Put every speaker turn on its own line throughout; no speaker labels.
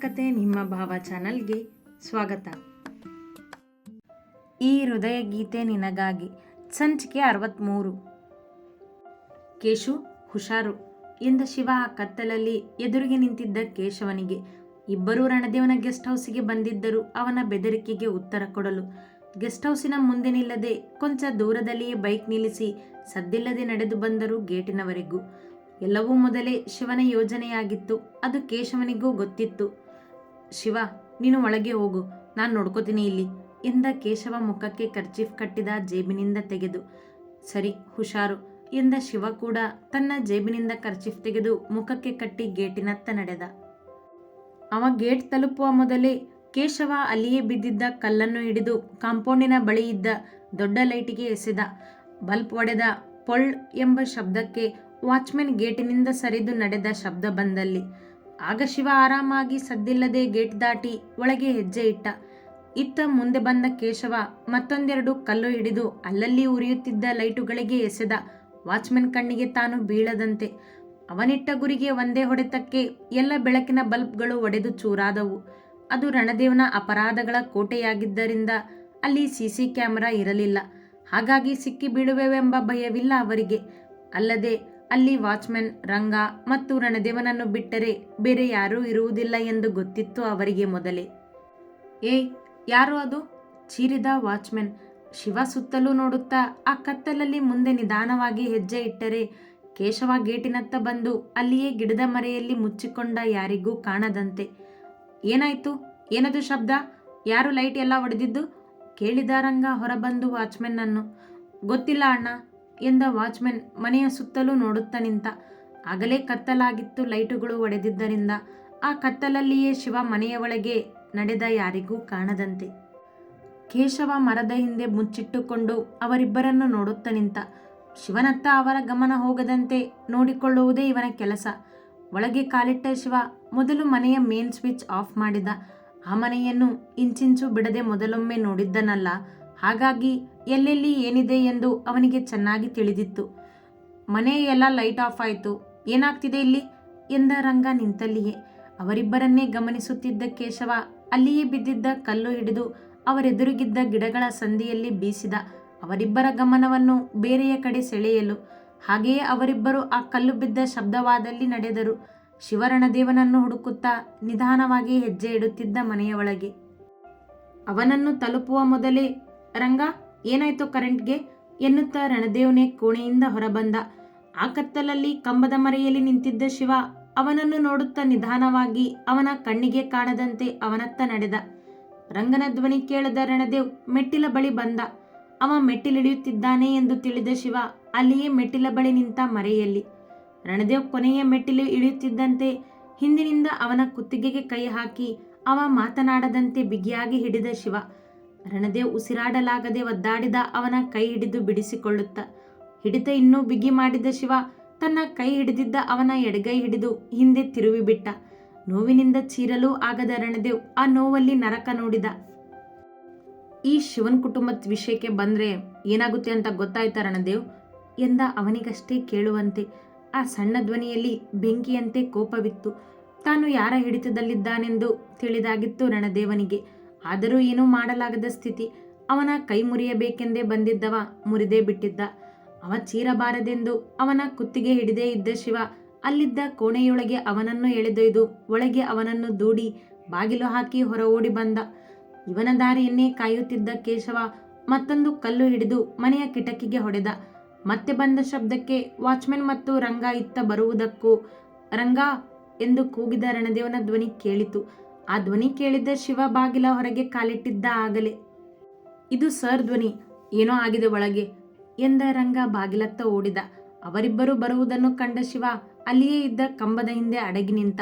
ಕತೆ ನಿಮ್ಮ ಭಾವ ಚಾನಲ್ಗೆ ಸ್ವಾಗತ. ಈ ಹೃದಯ ಗೀತೆ ನಿನಗಾಗಿ ಸಂಚಿಕೆ ಅರವತ್ತ್ಮೂರು ಕೇಶು ಹುಷಾರು. ಎಂದ ಶಿವ ಆ ಕತ್ತಲಲ್ಲಿ ಎದುರಿಗೆ ನಿಂತಿದ್ದ ಕೇಶವನಿಗೆ ಇಬ್ಬರೂ ರಣದೇವನ ಗೆಸ್ಟ್ ಹೌಸಿಗೆ ಬಂದಿದ್ದರು ಅವನ ಬೆದರಿಕೆಗೆ ಉತ್ತರ ಕೊಡಲು. ಗೆಸ್ಟ್ ಹೌಸಿನ ಮುಂದೆ ನಿಲ್ಲದೆ ಕೊಂಚ ದೂರದಲ್ಲಿಯೇ ಬೈಕ್ ನಿಲ್ಲಿಸಿ ಸದ್ದಿಲ್ಲದೆ ನಡೆದು ಬಂದರು ಗೇಟಿನವರೆಗೂ. ಎಲ್ಲವೂ ಮೊದಲೇ ಶಿವನ ಯೋಜನೆಯಾಗಿತ್ತು. ಅದು ಕೇಶವನಿಗೂ ಗೊತ್ತಿತ್ತು. ಶಿವ, ನೀನು ಒಳಗೆ ಹೋಗು. ನಾನು ನೋಡ್ಕೋತೀನಿ ಇಲ್ಲಿ. ಎಂದ ಕೇಶವ ಮುಖಕ್ಕೆ ಕರ್ಚೀಫ್ ಕಟ್ಟಿದ ಜೇಬಿನಿಂದ ತೆಗೆದು, ಸರಿ, ಹುಷಾರು, ಎಂದ ಶಿವ ಕೂಡ ತನ್ನ ಜೇಬಿನಿಂದ ಕರ್ಚೀಫ್ ತೆಗೆದು ಮುಖಕ್ಕೆ ಕಟ್ಟಿ ಗೇಟಿನತ್ತ ನಡೆದ. ಅವ ಗೇಟ್ ತಲುಪುವ ಮೊದಲೇ ಕೇಶವ ಅಲ್ಲಿಯೇ ಬಿದ್ದಿದ್ದ ಕಲ್ಲನ್ನು ಹಿಡಿದು ಕಾಂಪೌಂಡಿನ ಬಳಿ ಇದ್ದ ದೊಡ್ಡ ಲೈಟಿಗೆ ಎಸೆದ. ಬಲ್ಪ್ ಒಡೆದ ಪೊಳ್ ಎಂಬ ಶಬ್ದಕ್ಕೆ ವಾಚ್ಮೆನ್ ಗೇಟಿನಿಂದ ಸರಿದು ನಡೆದ ಶಬ್ದ ಬಂದಲ್ಲಿ. ಆಗ ಶಿವ ಆರಾಮಾಗಿ ಸದ್ದಿಲ್ಲದೆ ಗೇಟ್ ದಾಟಿ ಒಳಗೆ ಹೆಜ್ಜೆ ಇಟ್ಟ. ಇತ್ತ ಮುಂದೆ ಬಂದ ಕೇಶವ ಮತ್ತೊಂದೆರಡು ಕಲ್ಲು ಹಿಡಿದು ಅಲ್ಲಲ್ಲಿ ಉರಿಯುತ್ತಿದ್ದ ಲೈಟುಗಳಿಗೆ ಎಸೆದ. ವಾಚ್ಮೆನ್ ಕಣ್ಣಿಗೆ ತಾನು ಬೀಳದಂತೆ. ಅವನಿಟ್ಟ ಗುರಿಗೆ ಒಂದೇ ಹೊಡೆತಕ್ಕೆ ಎಲ್ಲ ಬೆಳಕಿನ ಬಲ್ಬ್ಗಳು ಒಡೆದು ಚೂರಾದವು. ಅದು ರಣದೇವನ ಅಪರಾಧಗಳ ಕೋಟೆಯಾಗಿದ್ದರಿಂದ ಅಲ್ಲಿ ಸಿಸಿ ಕ್ಯಾಮೆರಾ ಇರಲಿಲ್ಲ. ಹಾಗಾಗಿ ಸಿಕ್ಕಿ ಬೀಳುವೆವೆಂಬ ಭಯವಿಲ್ಲ ಅವರಿಗೆ. ಅಲ್ಲದೆ ಅಲ್ಲಿ ವಾಚ್ಮೆನ್ ರಂಗ ಮತ್ತು ರಣದೇವನನ್ನು ಬಿಟ್ಟರೆ ಬೇರೆ ಯಾರೂ ಇರುವುದಿಲ್ಲ ಎಂದು ಗೊತ್ತಿತ್ತು ಅವರಿಗೆ ಮೊದಲೇ. ಏ, ಯಾರು ಅದು? ಚೀರಿದ ವಾಚ್ಮೆನ್ ಶಿವ ಸುತ್ತಲೂ ನೋಡುತ್ತಾ ಆ ಕತ್ತಲಲ್ಲಿ ಮುಂದೆ ನಿಧಾನವಾಗಿ ಹೆಜ್ಜೆ ಇಟ್ಟರೆ ಕೇಶವ ಗೇಟಿನತ್ತ ಬಂದು ಅಲ್ಲಿಯೇ ಗಿಡದ ಮರೆಯಲ್ಲಿ ಮುಚ್ಚಿಕೊಂಡ ಯಾರಿಗೂ ಕಾಣದಂತೆ. ಏನಾಯ್ತು? ಏನದು ಶಬ್ದ? ಯಾರು ಲೈಟ್ ಎಲ್ಲ ಒಡೆದಿದ್ದು? ಕೇಳಿದ ರಂಗ ಹೊರಬಂದು ವಾಚ್ಮೆನ್ನನ್ನು ಗೊತ್ತಿಲ್ಲ ಅಣ್ಣ. ಎಂದ ವಾಚ್ಮೆನ್ ಮನೆಯ ಸುತ್ತಲೂ ನೋಡುತ್ತಾ ನಿಂತ. ಆಗಲೇ ಕತ್ತಲಾಗಿತ್ತು ಲೈಟುಗಳು ಒಡೆದಿದ್ದರಿಂದ ಆ ಕತ್ತಲಲ್ಲಿಯೇ ಶಿವ ಮನೆಯ ಒಳಗೆ ನಡೆದ ಯಾರಿಗೂ ಕಾಣದಂತೆ. ಕೇಶವ ಮರದ ಹಿಂದೆ ಮುಚ್ಚಿಟ್ಟುಕೊಂಡು ಅವರಿಬ್ಬರನ್ನು ನೋಡುತ್ತಾ ನಿಂತ. ಶಿವನತ್ತ ಅವರ ಗಮನ ಹೋಗದಂತೆ ನೋಡಿಕೊಳ್ಳುವುದೇ ಇವನ ಕೆಲಸ. ಒಳಗೆ ಕಾಲಿಟ್ಟ ಶಿವ ಮೊದಲು ಮನೆಯ ಮೇನ್ ಸ್ವಿಚ್ ಆಫ್ ಮಾಡಿದ. ಆ ಮನೆಯನ್ನು ಇಂಚಿಂಚು ಬಿಡದೆ ಮೊದಲೊಮ್ಮೆ ನೋಡಿದ್ದನಲ್ಲ. ಹಾಗಾಗಿ ಎಲ್ಲೆಲ್ಲಿ ಏನಿದೆ ಎಂದು ಅವನಿಗೆ ಚೆನ್ನಾಗಿ ತಿಳಿದಿತ್ತು. ಮನೆಯೆಲ್ಲ ಲೈಟ್ ಆಫ್ ಆಯಿತು. ಏನಾಗ್ತಿದೆ ಇಲ್ಲಿ? ಎಂದ ರಂಗ ನಿಂತಲ್ಲಿಯೇ. ಅವರಿಬ್ಬರನ್ನೇ ಗಮನಿಸುತ್ತಿದ್ದ ಕೇಶವ ಅಲ್ಲಿಯೇ ಬಿದ್ದಿದ್ದ ಕಲ್ಲು ಹಿಡಿದು ಅವರೆದುರುಗಿದ್ದ ಗಿಡಗಳ ಸಂದಿಯಲ್ಲಿ ಬೀಸಿದ ಅವರಿಬ್ಬರ ಗಮನವನ್ನು ಬೇರೆಯ ಕಡೆ ಸೆಳೆಯಲು. ಹಾಗೆಯೇ ಅವರಿಬ್ಬರು ಆ ಕಲ್ಲು ಬಿದ್ದ ಶಬ್ದವಾದಲ್ಲಿ ನಡೆದರು. ಶಿವರಣದೇವನನ್ನು ಹುಡುಕುತ್ತಾ ನಿಧಾನವಾಗಿ ಹೆಜ್ಜೆ ಇಡುತ್ತಿದ್ದ ಮನೆಯ ಒಳಗೆ. ಅವನನ್ನು ತಲುಪುವ ಮೊದಲೇ ರಂಗ, ಏನಾಯ್ತು ಕರೆಂಟ್ಗೆ? ಎನ್ನುತ್ತಾ ರಣದೇವನೇ ಕೋಣೆಯಿಂದ ಹೊರಬಂದ. ಆ ಕತ್ತಲಲ್ಲಿ ಕಂಬದ ಮರೆಯಲ್ಲಿ ನಿಂತಿದ್ದ ಶಿವ ಅವನನ್ನು ನೋಡುತ್ತಾ ನಿಧಾನವಾಗಿ ಅವನ ಕಣ್ಣಿಗೆ ಕಾಣದಂತೆ ಅವನತ್ತ ನಡೆದ. ರಂಗನ ಧ್ವನಿ ಕೇಳದ ರಣದೇವ್ ಮೆಟ್ಟಿಲ ಬಳಿ ಬಂದ. ಅವ ಮೆಟ್ಟಿಲಿಳಿಯುತ್ತಿದ್ದಾನೆ ಎಂದು ತಿಳಿದ ಶಿವ ಅಲ್ಲಿಯೇ ಮೆಟ್ಟಿಲ ಬಳಿ ನಿಂತ ಮರೆಯಲ್ಲಿ. ರಣದೇವ್ ಕೊನೆಯ ಮೆಟ್ಟಿಲು ಇಳಿಯುತ್ತಿದ್ದಂತೆ ಹಿಂದಿನಿಂದ ಅವನ ಕುತ್ತಿಗೆಗೆ ಕೈ ಹಾಕಿ ಅವ ಮಾತನಾಡದಂತೆ ಬಿಗಿಯಾಗಿ ಹಿಡಿದ ಶಿವ. ರಣದೇವ್ ಉಸಿರಾಡಲಾಗದೆ ಒದ್ದಾಡಿದ ಅವನ ಕೈ ಹಿಡಿದು ಬಿಡಿಸಿಕೊಳ್ಳುತ್ತ, ಹಿಡಿತ ಇನ್ನೂ ಬಿಗಿ ಮಾಡಿದ ಶಿವ ತನ್ನ ಕೈ ಹಿಡಿದಿದ್ದ ಅವನ ಎಡಗೈ ಹಿಡಿದು ಹಿಂದೆ ತಿರುವಿಬಿಟ್ಟ. ನೋವಿನಿಂದ ಚೀರಲು ಆಗದ ರಣದೇವ್ ಆ ನೋವಲ್ಲಿ ನರಕ ನೋಡಿದ. ಈ ಶಿವನ್ ಕುಟುಂಬದ ವಿಷಯಕ್ಕೆ ಬಂದ್ರೆ ಏನಾಗುತ್ತೆ ಅಂತ ಗೊತ್ತಾಯ್ತ ರಣದೇವ್? ಎಂದ ಅವನಿಗಷ್ಟೇ ಕೇಳುವಂತೆ. ಆ ಸಣ್ಣ ಧ್ವನಿಯಲ್ಲಿ ಬೆಂಕಿಯಂತೆ ಕೋಪವಿತ್ತು. ತಾನು ಯಾರ ಹಿಡಿತದಲ್ಲಿದ್ದಾನೆಂದು ತಿಳಿದಾಗಿತ್ತು ರಣದೇವನಿಗೆ. ಆದರೂ ಏನೂ ಮಾಡಲಾಗದ ಸ್ಥಿತಿ. ಅವನ ಕೈ ಮುರಿಯಬೇಕೆಂದೇ ಬಂದಿದ್ದವ ಮುರಿದೇ ಬಿಟ್ಟಿದ್ದ. ಅವ ಚೀರಬಾರದೆಂದು ಅವನ ಕುತ್ತಿಗೆ ಹಿಡಿದೇ ಇದ್ದ ಶಿವ ಅಲ್ಲಿದ್ದ ಕೋಣೆಯೊಳಗೆ ಅವನನ್ನು ಎಳೆದೊಯ್ದು ಒಳಗೆ ಅವನನ್ನು ದೂಡಿ ಬಾಗಿಲು ಹಾಕಿ ಹೊರ ಓಡಿ ಬಂದ. ಇವನ ದಾರಿಯನ್ನೇ ಕಾಯುತ್ತಿದ್ದ ಕೇಶವ ಮತ್ತೊಂದು ಕಲ್ಲು ಹಿಡಿದು ಮನೆಯ ಕಿಟಕಿಗೆ ಹೊಡೆದ. ಮತ್ತೆ ಬಂದ ಶಬ್ದಕ್ಕೆ ವಾಚ್ಮೆನ್ ಮತ್ತು ರಂಗ ಇತ್ತ ಬರುವುದಕ್ಕೂ, ರಂಗ ಎಂದು ಕೂಗಿದ ರಣದೇವನ ಧ್ವನಿ ಕೇಳಿತು. ಆ ಧ್ವನಿ ಕೇಳಿದ್ದ ಶಿವ ಬಾಗಿಲ ಹೊರಗೆ ಕಾಲಿಟ್ಟಿದ್ದ ಆಗಲೇ. ಇದು ಸರ್ ಧ್ವನಿ. ಏನೋ ಆಗಿದೆ ಒಳಗೆ, ಎಂದ ರಂಗ ಬಾಗಿಲತ್ತ ಓಡಿದ. ಅವರಿಬ್ಬರು ಬರುವುದನ್ನು ಕಂಡ ಶಿವ ಅಲ್ಲಿಯೇ ಇದ್ದ ಕಂಬದ ಹಿಂದೆ ಅಡಗಿ ನಿಂತ.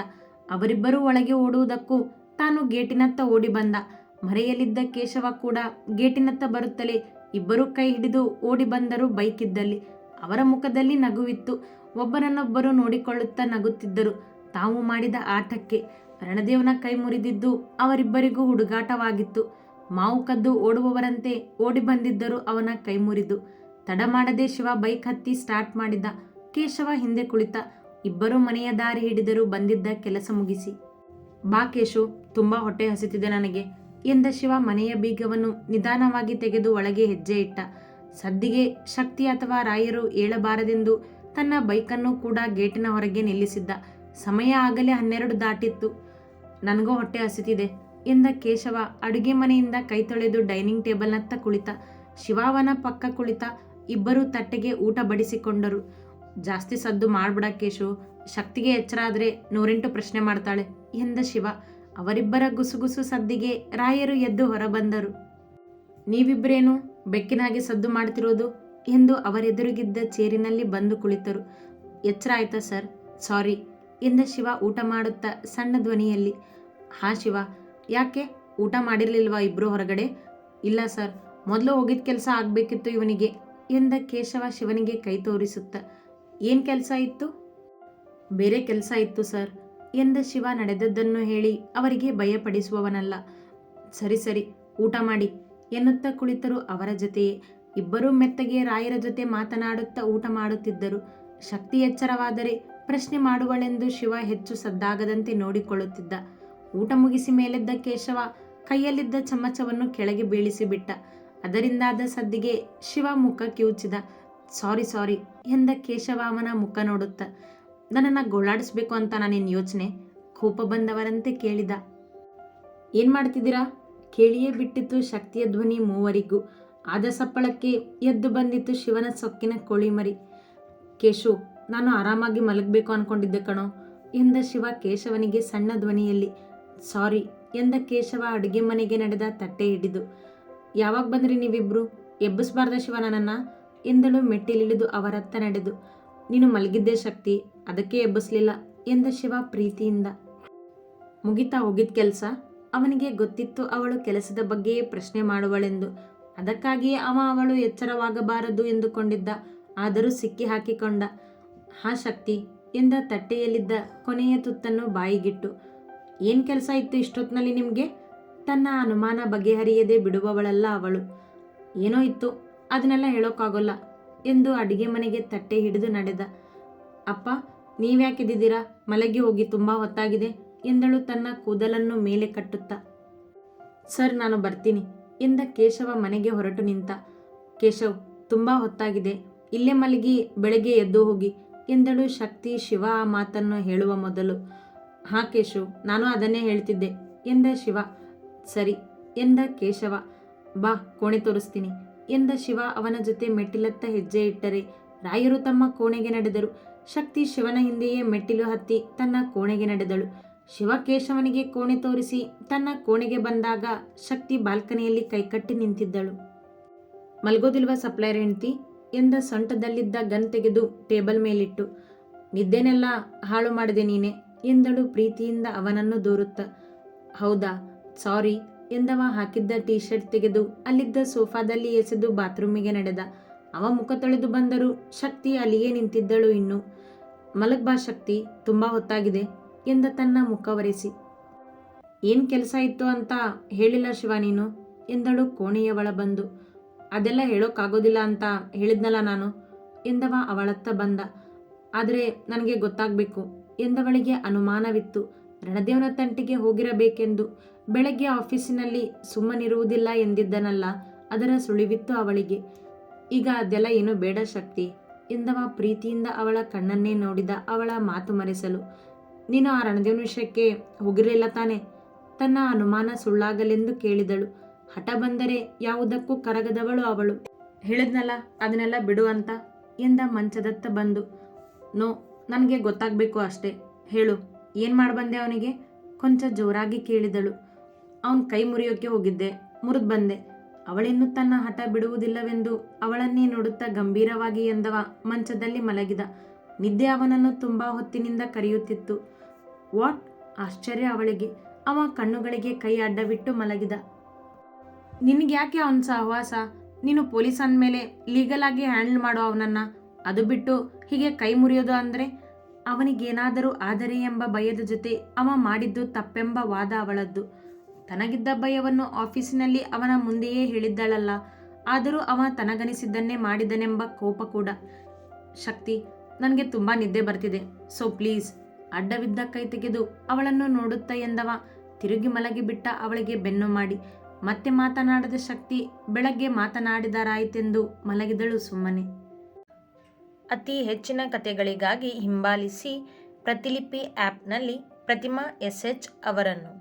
ಅವರಿಬ್ಬರೂ ಒಳಗೆ ಓಡುವುದಕ್ಕೂ ತಾನು ಗೇಟಿನತ್ತ ಓಡಿ ಬಂದ. ಮರೆಯಲಿದ್ದ ಕೇಶವ ಕೂಡ ಗೇಟಿನತ್ತ ಬರುತ್ತಲೇ ಇಬ್ಬರೂ ಕೈ ಹಿಡಿದು ಓಡಿ ಬಂದರು ಬೈಕಿದ್ದಲ್ಲಿ. ಅವರ ಮುಖದಲ್ಲಿ ನಗುವಿತ್ತು. ಒಬ್ಬರನ್ನೊಬ್ಬರು ನೋಡಿಕೊಳ್ಳುತ್ತಾ ನಗುತ್ತಿದ್ದರು. ತಾವು ಮಾಡಿದ ಆಟಕ್ಕೆ ರಣದೇವನ ಕೈ ಮುರಿದಿದ್ದು ಅವರಿಬ್ಬರಿಗೂ ಹುಡುಗಾಟವಾಗಿತ್ತು. ಮಾವು ಕದ್ದು ಓಡುವವರಂತೆ ಓಡಿ ಬಂದಿದ್ದರು ಅವನ ಕೈ ಮುರಿದು. ತಡ ಮಾಡದೆ ಶಿವ ಬೈಕ್ ಹತ್ತಿ ಸ್ಟಾರ್ಟ್ ಮಾಡಿದ. ಕೇಶವ ಹಿಂದೆ ಕುಳಿತ. ಇಬ್ಬರೂ ಮನೆಯ ದಾರಿ ಹಿಡಿದರು ಬಂದಿದ್ದ ಕೆಲಸ ಮುಗಿಸಿ. ಬಾ ಕೇಶು, ತುಂಬ ಹೊಟ್ಟೆ ಹಸಿತಿದೆ ನನಗೆ ಎಂದ ಶಿವ ಮನೆಯ ಬೀಗವನ್ನು ನಿಧಾನವಾಗಿ ತೆಗೆದು ಒಳಗೆ ಹೆಜ್ಜೆ ಇಟ್ಟ. ಸದ್ದಿಗೆ ಶಕ್ತಿ ಅಥವಾ ರಾಯರು ಏಳಬಾರದೆಂದು ತನ್ನ ಬೈಕನ್ನು ಕೂಡ ಗೇಟಿನ ಹೊರಗೆ ನಿಲ್ಲಿಸಿದ್ದ. ಸಮಯ ಆಗಲೇ ಹನ್ನೆರಡು ದಾಟಿತ್ತು. ನನಗೂ ಹೊಟ್ಟೆ ಹಸಿತಿದೆ ಎಂದ ಕೇಶವ ಅಡುಗೆ ಮನೆಯಿಂದ ಕೈ ತೊಳೆದು ಡೈನಿಂಗ್ ಟೇಬಲ್ನತ್ತ ಕುಳಿತ. ಶಿವಾವನ ಪಕ್ಕ ಕುಳಿತ ಇಬ್ಬರು ತಟ್ಟೆಗೆ ಊಟ ಬಡಿಸಿಕೊಂಡರು. ಜಾಸ್ತಿ ಸದ್ದು ಮಾಡ್ಬಿಡ ಕೇಶು, ಶಕ್ತಿಗೆ ಎಚ್ಚರ ಆದರೆ ನೂರೆಂಟು ಪ್ರಶ್ನೆ ಮಾಡ್ತಾಳೆ ಎಂದ ಶಿವ. ಅವರಿಬ್ಬರ ಗುಸುಗುಸು ಸದ್ದಿಗೆ ರಾಯರು ಎದ್ದು ಹೊರಬಂದರು. ನೀವಿಬ್ಬರೇನು ಬೆಕ್ಕಿನ ಹಾಗೆ ಸದ್ದು ಮಾಡ್ತಿರೋದು ಎಂದು ಅವರೆದುರಿಗಿದ್ದ ಚೇರಿನಲ್ಲಿ ಬಂದು ಕುಳಿತರು. ಎಚ್ಚರ ಆಯ್ತಾ ಸರ್? ಸಾರಿ. ಎಂದ ಶಿವ ಊಟ ಮಾಡುತ್ತಾ ಸಣ್ಣ ಧ್ವನಿಯಲ್ಲಿ, ಹಾ ಶಿವ, ಯಾಕೆ? ಊಟ ಮಾಡಿರಲಿಲ್ವಾ ಇಬ್ಬರು ಹೊರಗಡೆ? ಇಲ್ಲ ಸರ್, ಮೊದಲು ಹೋಗಿದ್ದ ಕೆಲಸ ಆಗಬೇಕಿತ್ತು ಇವನಿಗೆ, ಎಂದ ಕೇಶವ ಶಿವನಿಗೆ ಕೈ ತೋರಿಸುತ್ತ. ಏನು ಕೆಲಸ ಇತ್ತು? ಬೇರೆ ಕೆಲಸ ಇತ್ತು ಸರ್, ಎಂದ ಶಿವ ನಡೆದದ್ದನ್ನು ಹೇಳಿ ಅವರಿಗೆ ಭಯಪಡಿಸುವವನಲ್ಲ. ಸರಿ ಸರಿ, ಊಟ ಮಾಡಿ, ಎನ್ನುತ್ತಾ ಕುಳಿತರು ಅವರ ಜೊತೆಯೇ. ಇಬ್ಬರೂ ಮೆತ್ತಗೆ ರಾಯರ ಜೊತೆ ಮಾತನಾಡುತ್ತಾ ಊಟ ಮಾಡುತ್ತಿದ್ದರು. ಶಕ್ತಿ ಎಚ್ಚರವಾದರೆ ಪ್ರಶ್ನೆ ಮಾಡುವಳೆಂದು ಶಿವ ಹೆಚ್ಚು ಸದ್ದಾಗದಂತೆ ನೋಡಿಕೊಳ್ಳುತ್ತಿದ್ದ. ಊಟ ಮುಗಿಸಿ ಮೇಲೆದ್ದ ಕೇಶವ ಕೈಯಲ್ಲಿದ್ದ ಚಮಚವನ್ನು ಕೆಳಗೆ ಬೀಳಿಸಿಬಿಟ್ಟ. ಅದರಿಂದಾದ ಸದ್ದಿಗೆ ಶಿವ ಮುಖ ಕಿವುಚಿದ. ಸಾರಿ ಸಾರಿ ಎಂದ ಕೇಶವ ಅವನ ಮುಖ ನೋಡುತ್ತ. ನನ್ನನ್ನು ಗೋಳಾಡಿಸ್ಬೇಕು ಅಂತ ನಾನೇನು ಯೋಚನೆ? ಕೋಪ ಬಂದವರಂತೆ ಕೇಳಿದ. ಏನು ಮಾಡ್ತಿದ್ದೀರಾ? ಕೇಳಿಯೇ ಬಿಟ್ಟಿತ್ತು ಶಕ್ತಿಯ ಧ್ವನಿ ಮೂವರಿಗೂ. ಆದ ಸಪ್ಪಳಕ್ಕೆ ಎದ್ದು ಬಂದಿತ್ತು ಶಿವನ ಸೊಕ್ಕಿನ ಕೋಳಿಮರಿ. ಕೇಶು ನಾನು ಆರಾಮಾಗಿ ಮಲಗಬೇಕು ಅನ್ಕೊಂಡಿದ್ದೆ ಕಣೋ. ಎಂದ ಶಿವ ಕೇಶವನಿಗೆ ಸಣ್ಣ ಧ್ವನಿಯಲ್ಲಿ, ಸಾರಿ, ಎಂದ ಕೇಶವ ಅಡುಗೆ ಮನೆಗೆ ನಡೆದ ತಟ್ಟೆ ಹಿಡಿದು, ಯಾವಾಗ ಬಂದ್ರಿ ನೀವಿಬ್ರು? ಎಬ್ಬಿಸ್ಬಾರ್ದ ಶಿವ ನನ್ನನ್ನು? ಎಂದಳು ಮೆಟ್ಟಿಲಿಳಿದು ಅವರತ್ತ ನಡೆದು, ನೀನು ಮಲಗಿದ್ದೆ ಶಕ್ತಿ, ಅದಕ್ಕೆ ಎಬ್ಬಿಸ್ಲಿಲ್ಲ, ಎಂದ ಶಿವ ಪ್ರೀತಿಯಿಂದ. ಮುಗಿತಾ ಹೋಗಿದ ಕೆಲಸ, ಅವನಿಗೆ ಗೊತ್ತಿತ್ತು ಅವಳು ಕೆಲಸದ ಬಗ್ಗೆಯೇ ಪ್ರಶ್ನೆ ಮಾಡುವಳೆಂದು, ಅದಕ್ಕಾಗಿಯೇ ಅವ ಅವಳು ಎಚ್ಚರವಾಗಬಾರದು ಎಂದುಕೊಂಡಿದ್ದ, ಆದರೂ ಸಿಕ್ಕಿ ಹಾಕಿಕೊಂಡ. ಹಾ ಶಕ್ತಿ ಎಂದ ತಟ್ಟೆಯಲ್ಲಿದ್ದ ಕೊನೆಯ ತುತ್ತನ್ನು ಬಾಯಿಗಿಟ್ಟು, ಏನು ಕೆಲಸ ಇತ್ತು ಇಷ್ಟೊತ್ತಿನಲ್ಲಿ ನಿಮಗೆ? ತನ್ನ ಅನುಮಾನ ಬಗೆಹರಿಯದೆ ಬಿಡುವವಳಲ್ಲ ಅವಳು. ಏನೋ ಇತ್ತು, ಅದನ್ನೆಲ್ಲ ಹೇಳೋಕ್ಕಾಗೋಲ್ಲ ಎಂದು ಅಡಿಗೆ ಮನೆಗೆ ತಟ್ಟೆ ಹಿಡಿದು ನಡೆದ. ಅಪ್ಪ ನೀವ್ಯಾಕಿದ್ದೀರಾ ಮಲಗಿ ಹೋಗಿ, ತುಂಬ ಹೊತ್ತಾಗಿದೆ ಎಂದಳು ತನ್ನ ಕೂದಲನ್ನು ಮೇಲೆ ಕಟ್ಟುತ್ತಾ. ಸರ್, ನಾನು ಬರ್ತೀನಿ ಎಂದ ಕೇಶವ ಮನೆಗೆ ಹೊರಟು ನಿಂತ. ಕೇಶವ್, ತುಂಬ ಹೊತ್ತಾಗಿದೆ, ಇಲ್ಲೇ ಮಲಗಿ ಬೆಳಗ್ಗೆ ಎದ್ದು ಹೋಗಿ. ಎಂದಳು ಶಕ್ತಿ, ಶಿವ ಆ ಮಾತನ್ನು ಹೇಳುವ ಮೊದಲು. ಹಾ ಕೇಶು ನಾನು ಅದನ್ನೇ ಹೇಳ್ತಿದ್ದೆ. ಎಂದ ಶಿವ? ಸರಿ. ಎಂದ ಕೇಶವ? ಬಾ, ಕೋಣೆ ತೋರಿಸ್ತೀನಿ. ಎಂದ ಶಿವ ಅವನ ಜೊತೆ ಮೆಟ್ಟಿಲತ್ತ ಹೆಜ್ಜೆ ಇಟ್ಟರೆ ರಾಯರು ತಮ್ಮ ಕೋಣೆಗೆ ನಡೆದರು. ಶಕ್ತಿ ಶಿವನ ಹಿಂದೆಯೇ ಮೆಟ್ಟಿಲು ಹತ್ತಿ ತನ್ನ ಕೋಣೆಗೆ ನಡೆದಳು. ಶಿವ ಕೇಶವನಿಗೆ ಕೋಣೆ ತೋರಿಸಿ ತನ್ನ ಕೋಣೆಗೆ ಬಂದಾಗ ಶಕ್ತಿ ಬಾಲ್ಕನಿಯಲ್ಲಿ ಕೈಕಟ್ಟಿ ನಿಂತಿದ್ದಳು. ಮಲ್ಗೋದಿಲ್ವಾ ಸಪ್ಲೈರ್ ಹೆಂಡ್ತಿ? ಎಂದ ಸೊಂಟದಲ್ಲಿದ್ದ ಗನ್ ತೆಗೆದು ಟೇಬಲ್ ಮೇಲಿಟ್ಟು, ನಿದ್ದೆನೆಲ್ಲ ಹಾಳು ಮಾಡಿದೆ ನೀನೆ ಎಂದಳು ಪ್ರೀತಿಯಿಂದ ಅವನನ್ನು ದೂರುತ್ತ. ಹೌದಾ, ಸಾರಿ ಎಂದವ ಹಾಕಿದ್ದ ಟೀ ಶರ್ಟ್ ತೆಗೆದು ಅಲ್ಲಿದ್ದ ಸೋಫಾದಲ್ಲಿ ಎಸೆದು ಬಾತ್ರೂಮಿಗೆ ನಡೆದ. ಅವ ಮುಖ ತೊಳೆದು ಬಂದರೂ ಶಕ್ತಿ ಅಲ್ಲಿಯೇ ನಿಂತಿದ್ದಳು ಇನ್ನು. ಮಲಗ್ಬಾ ಶಕ್ತಿ, ತುಂಬ ಹೊತ್ತಾಗಿದೆ ಎಂದ ತನ್ನ ಮುಖ ಒರೆಸಿ. ಏನು ಕೆಲಸ ಇತ್ತು ಅಂತ ಹೇಳಿಲ್ಲ ಶಿವ ನೀನು ಎಂದಳು ಕೋಣೆಯವಳ ಬಂದು ಅದೆಲ್ಲ ಹೇಳೋಕ್ಕಾಗೋದಿಲ್ಲ ಅಂತ ಹೇಳಿದ್ನಲ್ಲ ನಾನು. ಎಂದವ ಅವಳತ್ತ ಬಂದ. ಆದರೆ ನನಗೆ ಗೊತ್ತಾಗಬೇಕು. ಎಂದವಳಿಗೆ ಅನುಮಾನವಿತ್ತು. ರಣದೇವನ ತಂಟಿಗೆ ಹೋಗಿರಬೇಕೆಂದು. ಬೆಳಗ್ಗೆ ಆಫೀಸಿನಲ್ಲಿ ಸುಮ್ಮನಿರುವುದಿಲ್ಲ ಎಂದಿದ್ದನಲ್ಲ. ಅದರ ಸುಳಿವಿತ್ತು ಅವಳಿಗೆ. ಈಗ ಅದೆಲ್ಲ ಏನು ಬೇಡ ಶಕ್ತಿ. ಎಂದವ ಪ್ರೀತಿಯಿಂದ ಅವಳ ಕಣ್ಣನ್ನೇ ನೋಡಿದ ಅವಳ ಮಾತು ಮರೆಸಲು. ನೀನು ಆ ರಣದೇವನ ವಿಷಯಕ್ಕೆ ಹೋಗಿರಲಿಲ್ಲ ತಾನೆ? ತನ್ನ ಅನುಮಾನ ಸುಳ್ಳಾಗಲೆಂದು ಕೇಳಿದಳು. ಹಠ ಬಂದರೆ ಯಾವುದಕ್ಕೂ ಕರಗದವಳು ಅವಳು. ಹೇಳಿದ್ನಲ್ಲ, ಅದನ್ನೆಲ್ಲ ಬಿಡು ಅಂತ ಎಂದ ಮಂಚದತ್ತ ಬಂದು. ನೋ, ನನಗೆ ಗೊತ್ತಾಗಬೇಕು ಅಷ್ಟೇ. ಹೇಳು, ಏನು ಮಾಡಿಬಂದೆ ಅವನಿಗೆ? ಕೊಂಚ ಜೋರಾಗಿ ಕೇಳಿದಳು. ಅವನ ಕೈ ಮುರಿಯೋಕ್ಕೆ ಹೋಗಿದ್ದೆ, ಮುರಿದು ಬಂದೆ. ಅವಳಿನ್ನು ತನ್ನ ಹಠ ಬಿಡುವುದಿಲ್ಲವೆಂದು ಅವಳನ್ನೇ ನೋಡುತ್ತಾ ಗಂಭೀರವಾಗಿ ಎಂದವ ಮಂಚದಲ್ಲಿ ಮಲಗಿದ. ನಿದ್ದೆ ಅವನನ್ನು ತುಂಬ ಹೊತ್ತಿನಿಂದ ಕರೆಯುತ್ತಿತ್ತು. ವಾಟ್? ಆಶ್ಚರ್ಯ ಅವಳಿಗೆ. ಅವ ಕಣ್ಣುಗಳಿಗೆ ಕೈ ಅಡ್ಡವಿಟ್ಟು ಮಲಗಿದ. ನಿನಗೆ ಯಾಕೆ ಅವನ ಸಹವಾಸ? ನೀನು ಪೊಲೀಸ್ ಅಂದಮೇಲೆ ಲೀಗಲ್ ಆಗಿ ಹ್ಯಾಂಡಲ್ ಮಾಡೋ ಅವನನ್ನು, ಅದು ಬಿಟ್ಟು ಹೀಗೆ ಕೈ ಮುರಿಯೋದು ಅಂದರೆ? ಅವನಿಗೇನಾದರೂ ಆದರೆ ಎಂಬ ಭಯದ ಜೊತೆ ಅವ ಮಾಡಿದ್ದು ತಪ್ಪೆಂಬ ವಾದ ಅವಳದ್ದು. ತನಗಿದ್ದ ಭಯವನ್ನು ಆಫೀಸಿನಲ್ಲಿ ಅವನ ಮುಂದೆಯೇ ಹೇಳಿದ್ದಳಲ್ಲ, ಆದರೂ ಅವ ತನಗನಿಸಿದ್ದನ್ನೇ ಮಾಡಿದನೆಂಬ ಕೋಪ ಕೂಡ. ಶಕ್ತಿ, ನನಗೆ ತುಂಬ ನಿದ್ದೆ ಬರ್ತಿದೆ. ಸೊ ಪ್ಲೀಸ್ ಅಡ್ಡವಿದ್ದ ಕೈ ತೆಗೆದು ಅವಳನ್ನು ನೋಡುತ್ತಾ ಎಂದವ, ತಿರುಗಿ ಮಲಗಿಬಿಟ್ಟ ಅವಳಿಗೆ ಬೆನ್ನು ಮಾಡಿ. ಮತ್ತೆ ಮಾತನಾಡದ ಶಕ್ತಿ ಬೆಳಗ್ಗೆ ಮಾತನಾಡಿದರಾಯಿತೆಂದು ಮಲಗಿದಳು ಸುಮ್ಮನೆ. ಅತಿ ಹೆಚ್ಚಿನ ಕಥೆಗಳಿಗಾಗಿ ಹಿಂಬಾಲಿಸಿ ಪ್ರತಿಲಿಪಿ ಆ್ಯಪ್ನಲ್ಲಿ ಪ್ರತಿಮಾ ಎಸ್ ಎಚ್ ಅವರನ್ನು.